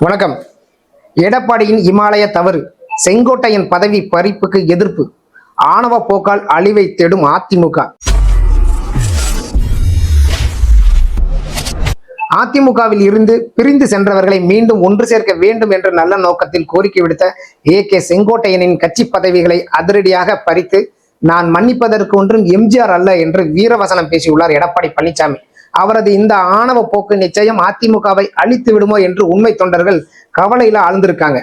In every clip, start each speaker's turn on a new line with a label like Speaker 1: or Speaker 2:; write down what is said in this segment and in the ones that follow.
Speaker 1: வணக்கம். எடப்பாடியின் இமாலய தவறு செங்கோட்டையன் பதவி பறிப்புக்கு எதிர்ப்பு ஆணவ போக்கால் அழிவை தேடும் அதிமுக. அதிமுகவில் இருந்து பிரிந்து சென்றவர்களை மீண்டும் ஒன்று சேர்க்க வேண்டும் என்ற நல்ல நோக்கத்தில் கோரிக்கை விடுத்த ஏ கே செங்கோட்டையனின் கட்சி பதவிகளை அதிரடியாக பறித்து நான் மன்னிப்பதற்கு ஒன்றும் எம்ஜிஆர் அல்ல என்று வீரவசனம் பேசியுள்ளார் எடப்பாடி பழனிசாமி அவரது இந்த ஆணவ போக்கு நிச்சயம் அதிமுகவை அழித்து விடுமோ என்று உண்மை தொண்டர்கள் கவலையில ஆழ்ந்திருக்காங்க.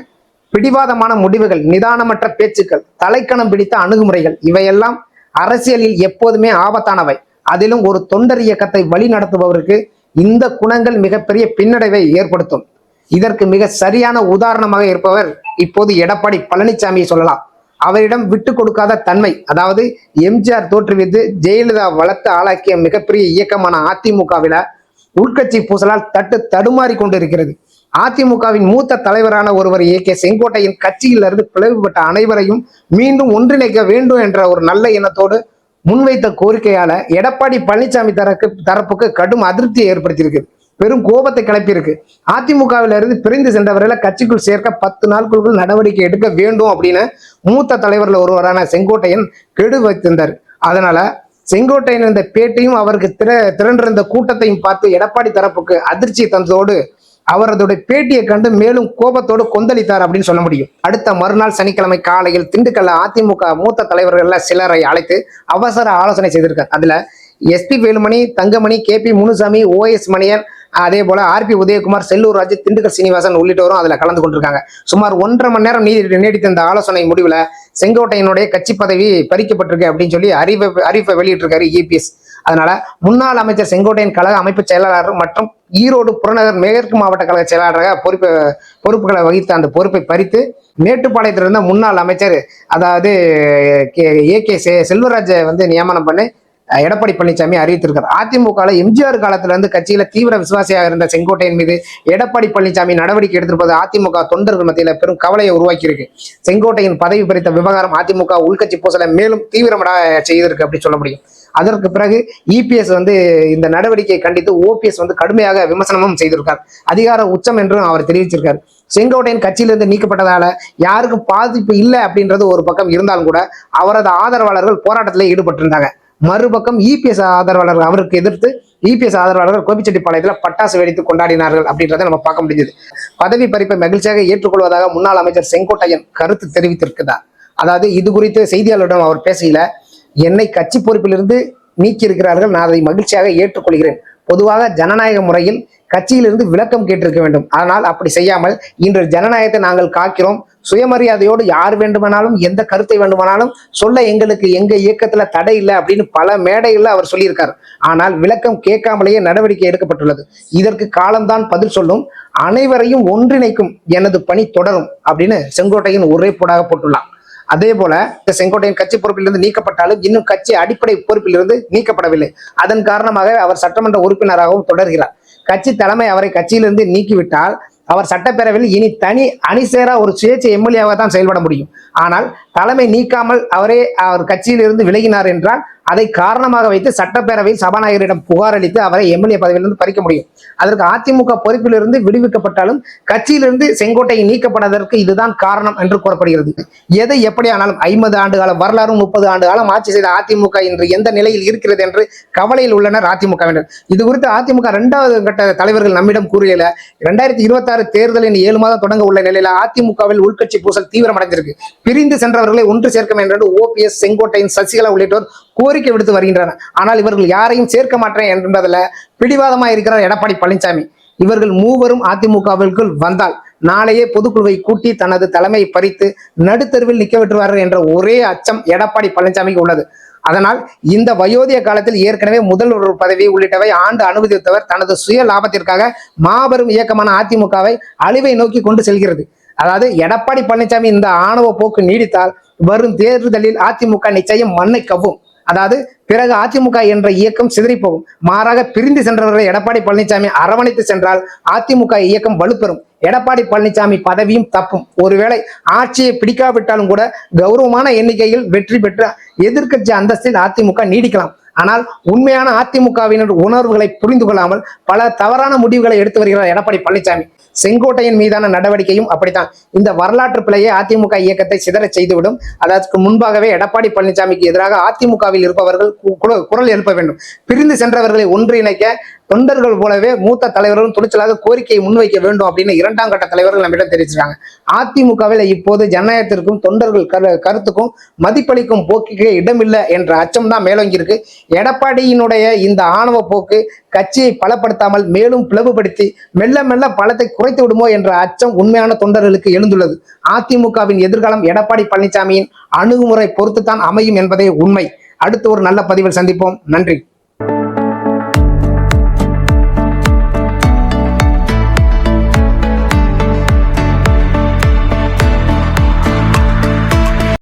Speaker 1: பிடிவாதமான முடிவுகள் நிதானமற்ற பேச்சுக்கள் தலைக்கணம் பிடித்த அணுகுமுறைகள் இவையெல்லாம் அரசியலில் எப்போதுமே ஆபத்தானவை. அதிலும் ஒரு தொண்டர் இயக்கத்தை வழி நடத்துபவருக்கு இந்த குணங்கள் மிகப்பெரிய பின்னடைவை ஏற்படுத்தும். இதற்கு மிக சரியான உதாரணமாக இருப்பவர் இப்போது எடப்பாடி பழனிசாமியை சொல்லலாம். அவரிடம் விட்டு கொடுக்காத தன்மை அதாவது எம்ஜிஆர் தோற்றுவித்து ஜெயலலிதா வளர்த்து ஆளாக்கிய மிகப்பெரிய இயக்கமான அதிமுகவில உள்கட்சி பூசலால் தட்டு தடுமாறி கொண்டிருக்கிறது. அதிமுகவின் மூத்த தலைவரான ஒருவர் ஏ. கே. செங்கோட்டையின் கட்சியிலிருந்து பிளவுபட்ட அனைவரையும் மீண்டும் ஒன்றிணைக்க வேண்டும் என்ற ஒரு நல்ல எண்ணத்தோடு முன்வைத்த கோரிக்கையால எடப்பாடி பழனிசாமி தரக்கு தரப்புக்கு கடும் அதிருப்தியை ஏற்படுத்தியிருக்கு. பெரும் கோபத்தை கிளப்பியிருக்கு. அதிமுகவிலிருந்து பிரிந்து சென்றவர்களை கட்சிக்குள் சேர்க்க பத்து நாட்களுக்குள் நடவடிக்கை எடுக்க வேண்டும் அப்படின்னு மூத்த தலைவர்ல ஒருவரான செங்கோட்டையன் கெடு வைத்திருந்தார். அதனால செங்கோட்டையன் இந்த பேட்டையும் அவருக்கு திற திரண்டிருந்த கூட்டத்தையும் பார்த்து எடப்பாடி தரப்புக்கு அதிர்ச்சி தந்ததோடு அவரதுடைய பேட்டியை கண்டு மேலும் கோபத்தோடு கொந்தளித்தார் அப்படின்னு சொல்ல முடியும். அடுத்த மறுநாள் சனிக்கிழமை காலையில் திண்டுக்கல்ல அதிமுக மூத்த தலைவர்கள்ல சிலரை அழைத்து அவசர ஆலோசனை செய்திருக்கார். அதுல SP Velumani Thangamani K P Munusamy OS Manian அதே போல ஆர்பி உதயகுமார் செல்லூர் ராஜு திண்டுக்கல் சீனிவாசன் உள்ளிட்டோரும் அதில் கலந்து கொண்டிருக்காங்க. சுமார் ஒன்றரை மணி நேரம் நீடி நீடித்த இந்த ஆலோசனை முடிவில் செங்கோட்டையனுடைய கட்சி பதவி பறிக்கப்பட்டிருக்கு அப்படின்னு சொல்லி அறிவை அறிவிப்பை வெளியிட்டிருக்காரு இபிஎஸ் அதனால முன்னாள் அமைச்சர் செங்கோட்டையன் கழக அமைப்பு செயலாளர் மற்றும் ஈரோடு புறநகர் மேற்கு மாவட்ட கழக செயலாளராக பொறுப்பு பொறுப்புகளை வகித்த அந்த பொறுப்பை பறித்து மேட்டுப்பாளையத்தில் இருந்த முன்னாள் அமைச்சர் அதாவது ஏ கே செல்வராஜை வந்து நியமனம் பண்ணி எடப்பாடி பழனிசாமி அறிவித்திருக்கார். அதிமுக எம்ஜிஆர் காலத்துல இருந்து கட்சியில தீவிர விசுவாசியாக இருந்த செங்கோட்டையன் மீது எடப்பாடி பழனிசாமி நடவடிக்கை எடுத்திருப்பது அதிமுக தொண்டர்கள் மத்தியில பெரும் கவலையை உருவாக்கியிருக்கு. செங்கோட்டையின் பதவி பறித்த விவகாரம் அதிமுக உள்கட்சி பூசலை மேலும் தீவிரமட செய்திருக்கு அப்படி சொல்ல முடியும். அதற்கு பிறகு இபிஎஸ் வந்து இந்த நடவடிக்கையை கண்டித்து ஓபிஎஸ் வந்து கடுமையாக விமர்சனமும் செய்திருக்கார். அதிகார உச்சம் என்றும் அவர் தெரிவிச்சிருக்கார். செங்கோட்டையன் கட்சியிலிருந்து நீக்கப்பட்டதால யாருக்கும் பாதிப்பு இல்லை அப்படின்றது ஒரு பக்கம் இருந்தாலும் கூட அவரது ஆதரவாளர்கள் போராட்டத்தில் ஈடுபட்டிருந்தாங்க. மறுபக்கம் இபிஎஸ் ஆதரவாளர்கள் அவருக்கு எதிர்த்து இபிஎஸ் ஆதரவாளர்கள் கோபிச்செட்டிப்பாளையத்தில் பட்டாசு வெடித்து கொண்டாடினார்கள் அப்படின்றத நம்ம பார்க்க முடிஞ்சது. பதவி பறிப்பை மகிழ்ச்சியாக ஏற்றுக்கொள்வதாக முன்னாள் அமைச்சர் செங்கோட்டையன் கருத்து தெரிவித்திருக்கிறார். அதாவது இது குறித்து செய்தியாளரிடம் அவர் பேசையில என்னை கட்சி பொறுப்பிலிருந்து நீக்கி இருக்கிறார்கள் நான் அதை மகிழ்ச்சியாக ஏற்றுக்கொள்கிறேன். பொதுவாக ஜனநாயக முறையில் கட்சியிலிருந்து விளக்கம் கேட்டிருக்க வேண்டும். ஆனால் அப்படி செய்யாமல் இன்று ஜனநாயகத்தை நாங்கள் காக்கிறோம். சுயமரியாதையோடு யார் வேண்டுமானாலும் எந்த கருத்தை வேண்டுமானாலும் சொல்ல எங்களுக்கு எங்க இயக்கத்துல தடை இல்லை அப்படின்னு பல மேடையில் அவர் சொல்லியிருக்கார். ஆனால் விளக்கம் கேட்காமலேயே நடவடிக்கை எடுக்கப்பட்டுள்ளது. இதற்கு காலம்தான் பதில் சொல்லும். அனைவரையும் ஒன்றிணைக்கும் எனது பணி தொடரும் அப்படின்னு செங்கோட்டையின் ஒரே போடாக போட்டுள்ளார் அதே போல இந்த செங்கோட்டையின் கட்சி பொறுப்பிலிருந்து நீக்கப்பட்டாலும் இன்னும் கட்சி அடிப்படை பொறுப்பிலிருந்து நீக்கப்படவில்லை. அதன் காரணமாக அவர் சட்டமன்ற உறுப்பினராகவும் தொடர்கிறார். கட்சி தலைமை அவரை கட்சியிலிருந்து நீக்கிவிட்டால் அவர் சட்டப்பேரவையில் இனி தனி அணிசேரா ஒரு சுயேட்சை எம்எல்ஏவாக தான் செயல்பட முடியும். ஆனால் தலைமை நீக்காமல் அவரே அவர் கட்சியிலிருந்து விலகினார் என்றால் அதை காரணமாக வைத்து சட்டப்பேரவையில் சபாநாயகரிடம் புகார் அளித்து அவரை எம்எல்ஏ பதவியிலிருந்து பறிக்க முடியும். அதற்கு அதிமுக பொறுப்பிலிருந்து விடுவிக்கப்பட்டாலும் கட்சியிலிருந்து செங்கோட்டை நீக்கப்பட்டதற்கு இதுதான் காரணம் என்று கூறப்படுகிறது. எதை எப்படியானாலும் ஐம்பது ஆண்டு கால வரலாறும் முப்பது ஆண்டு காலம் ஆட்சி செய்த அதிமுக இன்று எந்த நிலையில் இருக்கிறது என்று கவலையில் உள்ளனர் அதிமுகவினர். இது குறித்து அதிமுக இரண்டாவது கட்ட தலைவர்கள் நம்மிடம் கூறியல இரண்டாயிரத்தி இருபத்தி ஆறு தேர்தலின் ஏழு மாதம் தொடங்க உள்ள நிலையில அதிமுகவில் உள்கட்சி பூசல் தீவிரமடைந்திருக்கு. பிரிந்து சென்றவர்களை ஒன்று சேர்க்க வேண்டும் என்று ஓபிஎஸ் செங்கோட்டையின் சசிகலா உள்ளிட்டோர் கோரிக்கை விடுத்து வருகின்றனர் ஆனால் இவர்கள் யாரையும் சேர்க்க மாட்டேன் என்பதில் பிடிவாதமாக இருக்கிறார் எடப்பாடி பழனிசாமி இவர்கள் மூவரும் அதிமுகவிற்குள் வந்தால் நாளையே பொதுக்குழுவை கூட்டி தனது தலைமையை பறித்து நடுத்தருவில் நிற்க விட்டுவார்கள் என்ற ஒரே அச்சம் எடப்பாடி பழனிசாமிக்கு உள்ளது. அதனால் இந்த வயோதிய காலத்தில் ஏற்கனவே முதல்வர் பதவி உள்ளிட்டவை ஆண்டு அனுமதித்தவர் தனது சுய லாபத்திற்காக மாபெரும் இயக்கமான அதிமுகவை அழிவை நோக்கி கொண்டு செல்கிறது. அதாவது எடப்பாடி பழனிசாமி இந்த ஆணவ போக்கு நீடித்தால் வரும் தேர்தலில் அதிமுக நிச்சயம் மண்ணை கவ்வும் அதாவது பிறகு அதிமுக என்ற இயக்கம் சிதறிப்போகும். மாறாக பிரிந்து சென்றவர்களை எடப்பாடி பழனிசாமி அரவணைத்து சென்றால் அதிமுக இயக்கம் வலுப்பெறும். எடப்பாடி பழனிசாமி பதவியும் தப்பும். ஒருவேளை ஆட்சியை பிடிக்காவிட்டாலும் கூட கௌரவமான எண்ணிக்கையில் வெற்றி பெற்று எதிர்க்கட்சி அந்தஸ்தில் அதிமுக நீடிக்கலாம். ஆனால் உண்மையான அதிமுகவினர் உணர்வுகளை புரிந்து கொள்ளாமல் பல தவறான முடிவுகளை எடுத்து வருகிறார் எடப்பாடி பழனிசாமி. செங்கோட்டையின் மீதான நடவடிக்கையும் அப்படித்தான். இந்த வரலாற்று பிழையை அதிமுக இயக்கத்தை சிதற செய்துவிடும். அதற்கு முன்பாகவே எடப்பாடி பழனிசாமிக்கு எதிராக அதிமுகவில் இருப்பவர்கள் குரல் எழுப்ப வேண்டும். பிரிந்து சென்றவர்களை ஒன்றிணைக்க தொண்டர்கள் போலவே மூத்த தலைவர்களும் துணிச்சலாக கோரிக்கையை முன்வைக்க வேண்டும் அப்படின்னு இரண்டாம் கட்ட தலைவர்கள் நம்மிடம் தெரிவிச்சிருக்காங்க. அதிமுகவில் இப்போது ஜனநாயகத்திற்கும் தொண்டர்கள் கரு கருத்துக்கும் மதிப்பளிக்கும் போக்குக்கே இடமில்லை என்ற அச்சம் தான் மேலோங்கி இருக்கு எடப்பாடியினுடைய இந்த ஆணவ போக்கு கட்சியை பலப்படுத்தாமல் மேலும் பிளவுபடுத்தி மெல்ல மெல்ல பலத்தை குறைத்து விடுமோ என்ற அச்சம் உண்மையான தொண்டர்களுக்கு எழுந்துள்ளது. அதிமுகவின் எதிர்காலம் எடப்பாடி பழனிசாமியின் அணுகுமுறை பொறுத்துத்தான் அமையும் என்பதே உண்மை. அடுத்து ஒரு நல்ல பதிவில் சந்திப்போம். நன்றி.